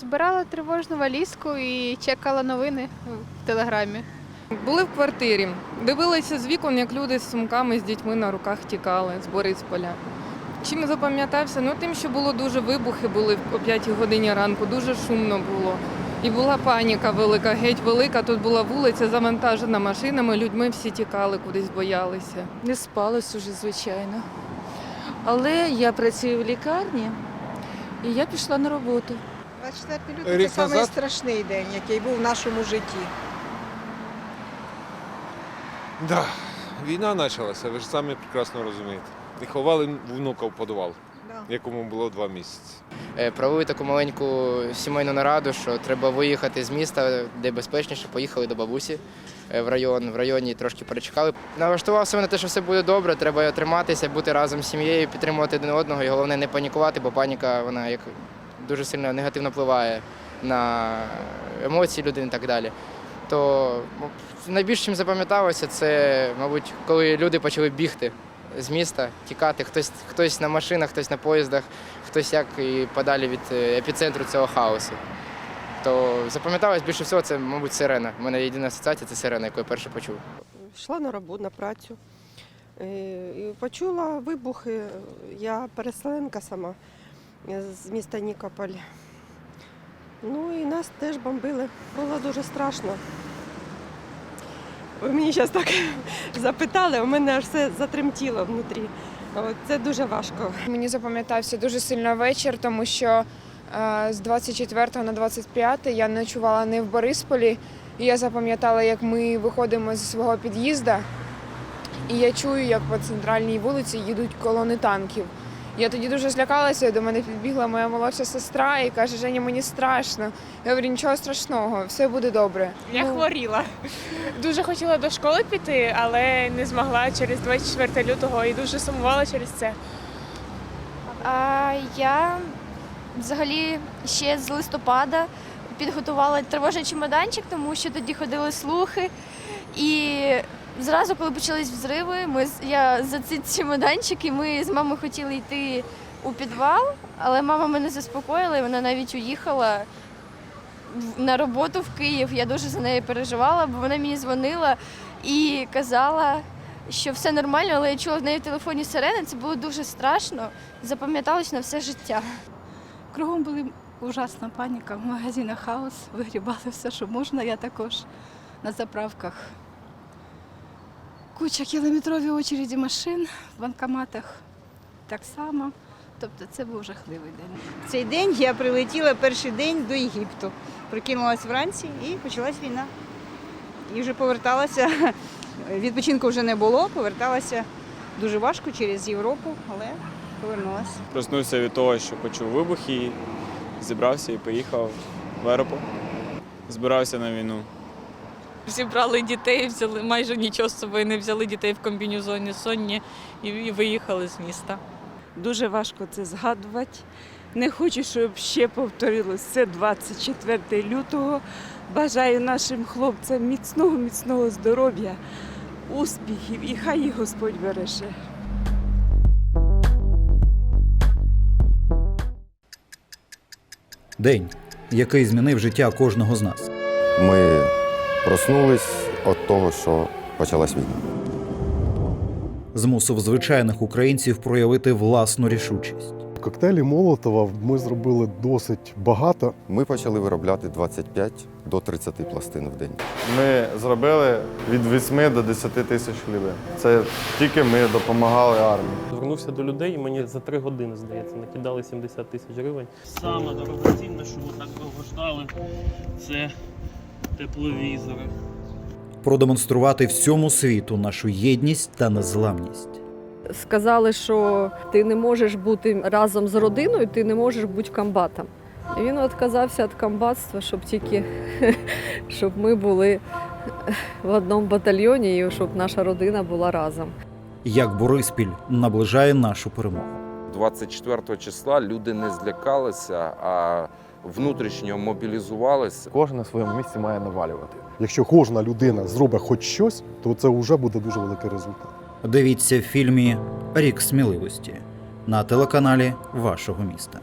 Збирала тривожну валізку і чекала новини в телеграмі. Були в квартирі, дивилися з вікон, як люди з сумками з дітьми на руках тікали з Борисполя. Чим запам'ятався? Ну тим, що було дуже вибухи були о 5 годині ранку, дуже шумно було. І була паніка велика, геть велика. Тут була вулиця завантажена машинами, людьми всі тікали, кудись боялися. Не спалось уже, звичайно. Але я працюю в лікарні і я пішла на роботу. 24 лютого Рік це самий назад? страшний день, який був в нашому житті. Да. Війна почалася, ви ж самі прекрасно розумієте. І ховали внука в підвал, Да. якому було два місяці. Е, Провели таку маленьку сімейну нараду, що треба виїхати з міста, де безпечніше. Поїхали до бабусі е, в район. В районі трошки перечекали. Налаштував себе на те, що все буде добре. Треба триматися, бути разом з сім'єю, підтримувати один одного. І головне не панікувати, бо паніка вона як дуже сильно негативно впливає на емоції людини і так далі. То найбільше чим запам'яталося, це, мабуть, коли люди почали бігти з міста, тікати. Хтось, хтось на машинах, хтось на поїздах, хтось як і подалі від е, епіцентру цього хаосу. То запам'яталось більше всього, це, мабуть, сирена. У мене єдина асоціація це сирена, яку я перше почув. йшла на роботу, на працю. Е, І почула вибухи. Я переселенка сама з міста Нікополь. Ну і нас теж бомбили. Було дуже страшно. Ви мені зараз так запитали, у мене аж все затремтіло внутрі. Це дуже важко. Мені запам'ятався дуже сильно вечір, тому що е, з 24 на 25 я ночувала не в Борисполі. І я запам'ятала, як ми виходимо зі свого під'їзду, і я чую, як по центральній вулиці їдуть колони танків. Я тоді дуже злякалася, до мене підбігла моя молодша сестра і каже, Женя, мені страшно. Я говорю, нічого страшного, все буде добре. Я Ну, хворіла. Дуже хотіла до школи піти, але не змогла через 24 лютого і дуже сумувала через це. А я взагалі ще з листопада підготувала тривожний чемоданчик, тому що тоді ходили слухи. І зразу, коли почались взриви, ми, я за цей чемоданчик, і ми з мамою хотіли йти у підвал, але мама мене заспокоїла, і вона навіть уїхала на роботу в Київ. Я дуже за нею переживала, бо вона мені дзвонила і казала, що все нормально, але я чула в неї в телефоні сирени. Це було дуже страшно. Запам'яталось на все життя. Кругом була ужасна паніка, в магазинах хаос, вигрібали все, що можна. Я також на заправках. Куча кілометрові очереді машин, в банкоматах так само. Тобто це був жахливий день. Цей день я прилетіла перший день до Єгипту. Прикинулась вранці і почалась війна. І вже поверталася. Відпочинку вже не було, поверталася дуже важко через Європу, але повернулася. Проснувся від того, що почув вибухи, зібрався і поїхав в аеропорт. Збирався на війну. Зібрали дітей, взяли майже нічого з собою не взяли дітей в комбінезоні сонні і, і виїхали з міста. Дуже важко це згадувати. Не хочу, щоб ще повторилось. Це 24 лютого. Бажаю нашим хлопцям міцного, міцного здоров'я, успіхів і хай їх Господь береже. День, який змінив життя кожного з нас. Ми проснулись від того, що почалась війна. Змусив звичайних українців проявити власну рішучість. Коктейлі Молотова ми зробили досить багато. Ми почали виробляти 25 до 30 пластин в день. Ми зробили від 8 до 10 тисяч хлібин. Це тільки ми допомагали армії. Звернувся до людей, і мені за три години, здається, накидали 70 тисяч гривень. Саме дорогоцінне, що ми так довго ждали, це тепловізори. Продемонструвати всьому світу нашу єдність та незламність. Сказали, що ти не можеш бути разом з родиною, ти не можеш бути комбатом. І він відказався від комбатства, щоб тільки щоб ми були в одному батальйоні і щоб наша родина була разом. Як Бориспіль наближає нашу перемогу. 24 числа люди не злякалися, а внутрішньо мобілізувалися. Кожен на своєму місці має навалювати. Якщо кожна людина зробить хоч щось, то це вже буде дуже великий результат. Дивіться в фільмі Рік сміливості на телеканалі вашого міста.